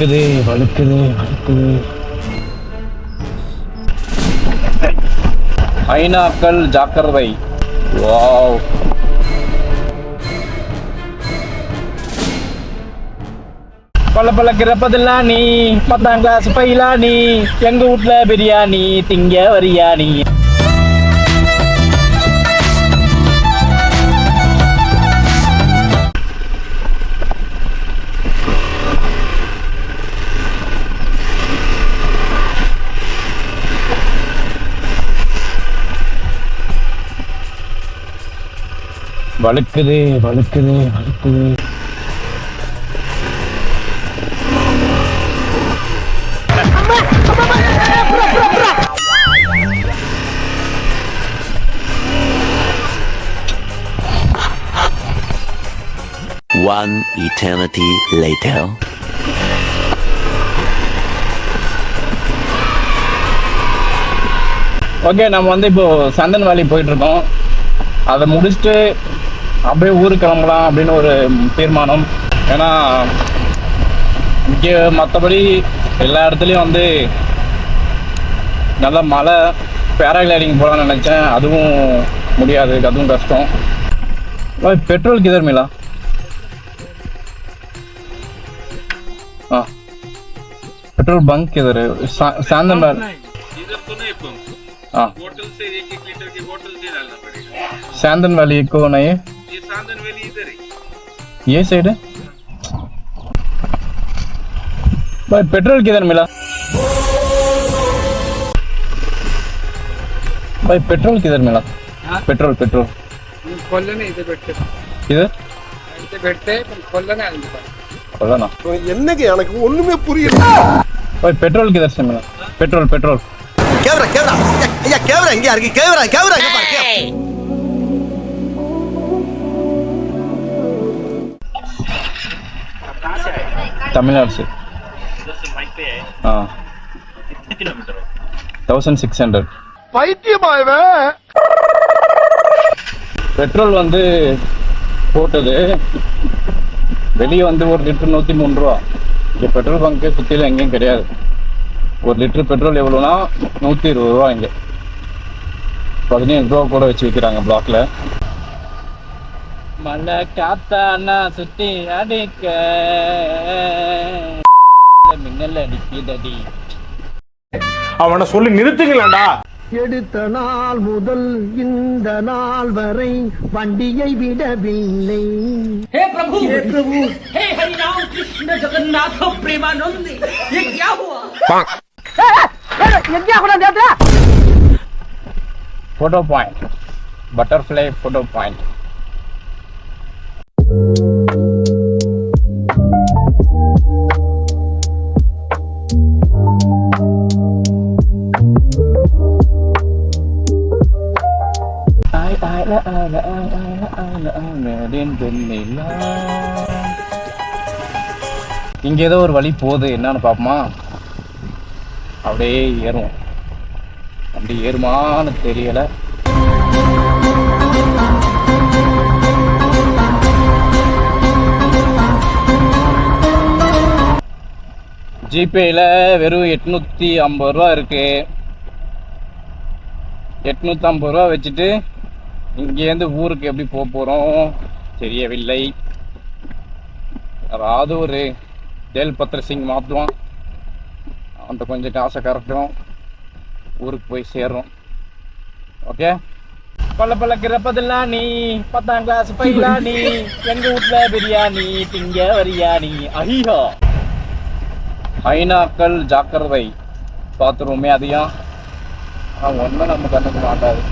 வலுக்குது வழுக்குது வலுக்குது ஐநாக்கள் ஜாக்கிரதை. வாவ். பல பல்ல நீ பத்தாம் கிளாஸ் பையிலா நீ எங்க வீட்ல பிரியாணி திங்க வரியா நீ? வழுக்குது வழுக்குது வழுக்குது One eternity later. ஓகே நம்ம வந்து இப்போ சந்தன் வேலி போயிட்டு இருக்கோம் அதை முடிச்சுட்டு அப்படியே ஊருக்கு கிளம்பலாம் அப்படின்னு ஒரு தீர்மானம் ஏன்னா இங்கே மற்றபடி எல்லா இடத்துலையும் வந்து நல்ல மழை பேராகிளைடிங் போகலான்னு நினச்சேன் அதுவும் முடியாது அதுவும் கஷ்டம் ஓய், பெட்ரோல் கிதர் மிலா हाँ पेट्रोल बंक किधर है सा- सांदन वाला इधर तो नहीं पंप हाँ बोतल से एक एक लीटर की बोतल से डालना पड़ेगा सांदन वाली एक को नहीं ये साइड है। भाई पेट्रोल किधर मिला? भाई पेट्रोल किधर मिला? हाँ? पेट्रोल पेट्रोल खोल इधर बैठते। इधर इधर बैठते खोल लेना खोल लेना என்னங்க எனக்கு ஒண்ணுமே புரியல भाई पेट्रोल किधर से मिला? Petrol petrol camera camera. या कैमरा इनके यार की कैमरा कैमरा के पास தமிழ் அரசு தௌசண்ட் சிக்ஸ் ஹண்ட்ரட் பைத்தியமா பெட்ரோல் வந்து போட்டது. வெளியே வந்து ஒரு லிட்டர் நூற்றி மூணு ரூபா. இங்கே பெட்ரோல் பங்க்கே சுற்றியில் எங்கேயும் கிடையாது. ஒரு லிட்டர் பெட்ரோல் எவ்வளோனா நூற்றி இருபது ரூபா இங்கே. பதினேழு ரூபா கூட வச்சு விற்கிறாங்க பிளாக்ல மழை காத்தானா சுத்தி அடிக்க மின்னல் அடிக்குதடி அவனை சொல்லி நிறுத்துங்களேன்டா எடுத்த நாள் முதல் இந்த நாள் வரை வண்டியை விடவில்லை photo point butterfly photo point இங்க ஏதோ ஒரு வழி போகுது. என்னன்னு பாப்போமா? அப்படியே ஏறும் அப்படி ஏறுமான்னு தெரியல. ஜிபேயில் வெறும் எட்நூற்றி ஐம்பது ரூபா இருக்கு. எட்நூற்றம்பது ரூபா வச்சுட்டு இங்கேருந்து ஊருக்கு எப்படி போக போகிறோம் தெரியவில்லை. யாராவது ஒரு தேல் பத்திர சிங் மாற்றுவான் அவன்கிட்ட கொஞ்சம் காசை கரெக்டும் ஊருக்கு போய் சேர்றோம். ஓகே? பல பல்ல கிறப்பதில்லா நீ பத்தாம் கிளாஸ் பையிலா நீ எங்க வீட்ல பிரியாணி திங்க வரியா நீ அஹிஹா. ஐநாக்கள் ஜாக்கிரதை பார்த்துருவோமே அதிகம். ஆனால் ஒன்றும் நம்ம கண்ணுக்கு மாட்டாது.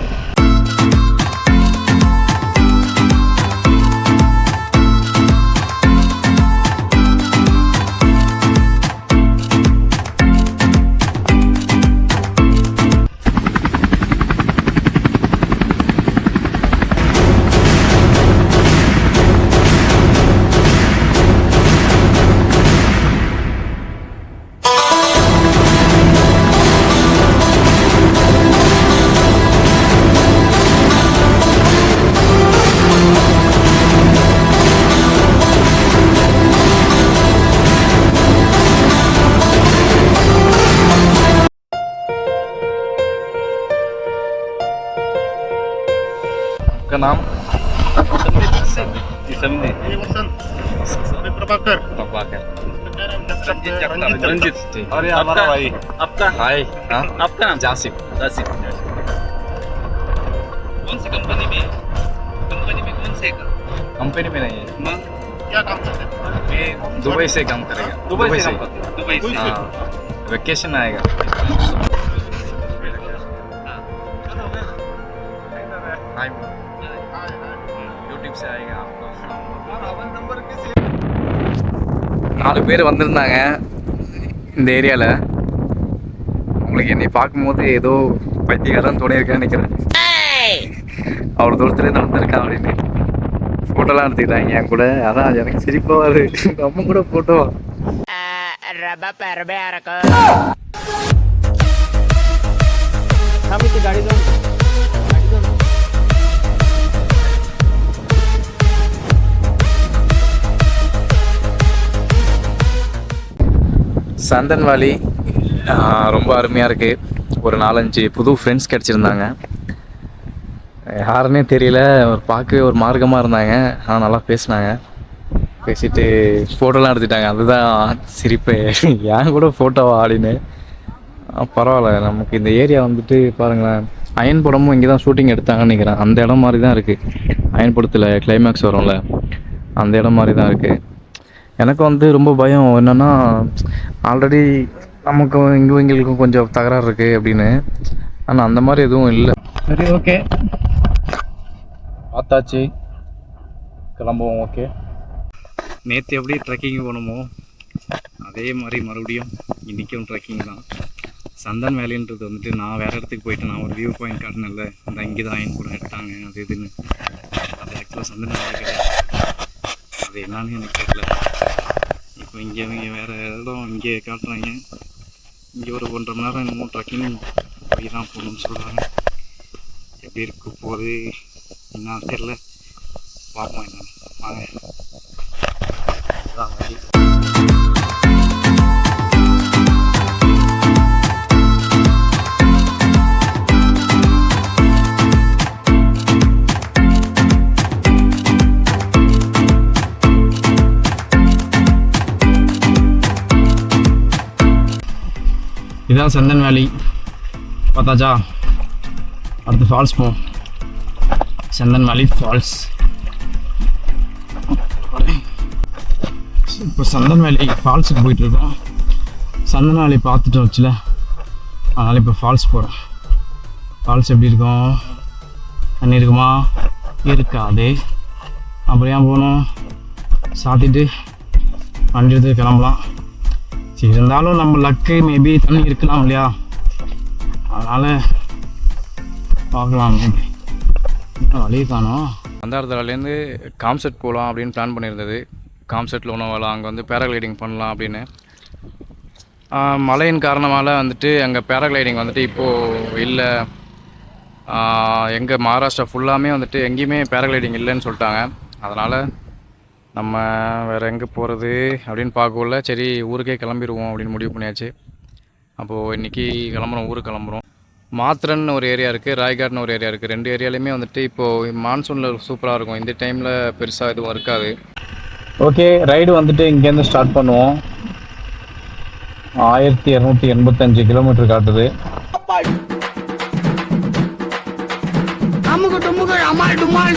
आपका नाम? प्रभाकर। हमारा आपका- भाई। आपका हाय हाँ? आपका नाम? जासिफ। जासिफ। कौन सी कंपनी में कंपनी में कौन से कंपनी में नहीं है। क्या काम करते हैं? दुबई से काम करेगा। दुबई से काम करते हैं। दुबई से। हाँ। वेकेशन आएगा। நாலு பேர் வந்திருந்தாங்க இந்த ஏரியாவில் உங்களுக்கு என்னை பார்க்கும்போது ஏதோ பைத்தியக்காரன் துணை இருக்கான்னு நினைக்கிறேன். அவ்வளோ தூரத்துலேருந்து நடந்திருக்கான் அப்படின்னு. ஃபோட்டோலாம் எடுத்துக்கிட்டாங்க என் கூட. அதான் எனக்கு சிரிப்பாக வருது. நம்ம கூட ஃபோட்டோ சந்தன்வாலி ரொம்ப அருமையாக இருக்குது ஒரு நாலஞ்சு புது ஃப்ரெண்ட்ஸ் கிடச்சிருந்தாங்க. யாருன்னே தெரியல ஒரு பார்க்கவே ஒரு மார்க்கமாக இருந்தாங்க. ஆனால் நல்லா பேசினாங்க. பேசிட்டு ஃபோட்டோலாம் எடுத்துட்டாங்க. அதுதான் சிரிப்பு. ஏன் கூட ஃபோட்டோவா ஆடின்னு. பரவாயில்ல. நமக்கு இந்த ஏரியா வந்துட்டு பாருங்களேன். அயன் படமும் இங்கே தான் ஷூட்டிங் எடுத்தாங்கன்னு நினைக்கிறேன். அந்த இடம் மாதிரி தான் இருக்குது அயன் படத்தில் கிளைமேக்ஸ் வரும்ல. அந்த இடம் மாதிரி தான் இருக்குது எனக்கு வந்து ரொம்ப பயம். என்னென்னா ஆல்ரெடி நமக்கு இங்கே எங்களுக்கும் கொஞ்சம் தகராறு இருக்குது அப்படின்னு. ஆனால் அந்த மாதிரி எதுவும் இல்லை. சரி ஓகே பார்த்தாச்சு. கிளம்புவோம் ஓகே நேற்று எப்படி ட்ரெக்கிங் போனோமோ அதே மாதிரி மறுபடியும் இன்றைக்கும் ட்ரெக்கிங் தான். சந்தன் வேலைன்றது வந்துட்டு நான் வேறு இடத்துக்கு போயிட்டு நான் ஒரு வியூ பாயிண்ட் காட்டினேன்ல அந்த இங்கே தான் என் கூட எடுத்தாங்க அது இதுன்னு. அது ஆக்சுவலாக சந்தன் வேலை கிடையாது. அது என்னன்னு எனக்கு தெரியல. இப்போ இங்கே இங்கே வேறு இடம் இங்கே காட்டுறாங்க. இங்கே ஒரு ஒன்றரை மணி நேரம் இன்னும் ட்ரக்கிங் போய் தான் போகணும்னு சொல்கிறாங்க எப்படி இருக்கு போகுது என்ன தெரியல. பார்ப்போம் என்ன வாங்க. இதான் சந்தன் வேலி. பார்த்தாச்சா? அடுத்து ஃபால்ஸ் போ. சந்தன் வேலி ஃபால்ஸ் இப்போ சந்தன் வேலி ஃபால்ஸுக்கு போயிட்டு இருக்கோம். சந்தன் வேலி பார்த்துட்டு வச்சுல. அதனால் இப்போ ஃபால்ஸ் போகிறோம் ஃபால்ஸ் எப்படி இருக்கும்? தண்ணி இருக்குமா? இருக்காது. அப்புறம் ஏன் போகணும்? சாத்திட்டு வண்டி எடுத்து கிளம்பலாம். சரி இருந்தாலும் நம்ம லக்கு மேபி தண்ணி இருக்கலாம் இல்லையா? அதனால் பார்க்கலாம் மேபி வழியை காணோம் காம்செட் போகலாம் அப்படின்னு பிளான் பண்ணியிருந்தது. காம்செட்டில் லோனோவாலா அங்கே வந்து பேராகிளைடிங் பண்ணலாம் அப்படின்னு. மழையின் காரணமாக வந்துட்டு அங்கே பேராகிளைடிங் வந்துட்டு இப்போது இல்லை. எங்கள் மகாராஷ்டிரா ஃபுல்லாமே வந்துட்டு எங்கேயுமே பேராகிளைடிங் இல்லைன்னு சொல்லிட்டாங்க. அதனால் நம்ம வேறு எங்கே போகிறது அப்படின்னு பார்க்கக்குள்ள சரி ஊருக்கே கிளம்பிடுவோம் அப்படின்னு முடிவு பண்ணியாச்சு. அப்போது இன்றைக்கி கிளம்புறோம் ஊருக்கு கிளம்புறோம். மாத்திரன்னு ஒரு ஏரியா இருக்குது ராய்காட்னு ஒரு ஏரியா இருக்குது ரெண்டு ஏரியாலையுமே வந்துட்டு இப்போது மான்சூனில் சூப்பராக இருக்கும். இந்த டைமில் பெருசாக எதுவும் இருக்காது. ஓகே ரைடு வந்துட்டு இங்கேருந்து ஸ்டார்ட் பண்ணுவோம். ஆயிரத்தி இரநூத்தி எண்பத்தஞ்சு கிலோமீட்டர் காட்டுது. அமால் டுமால்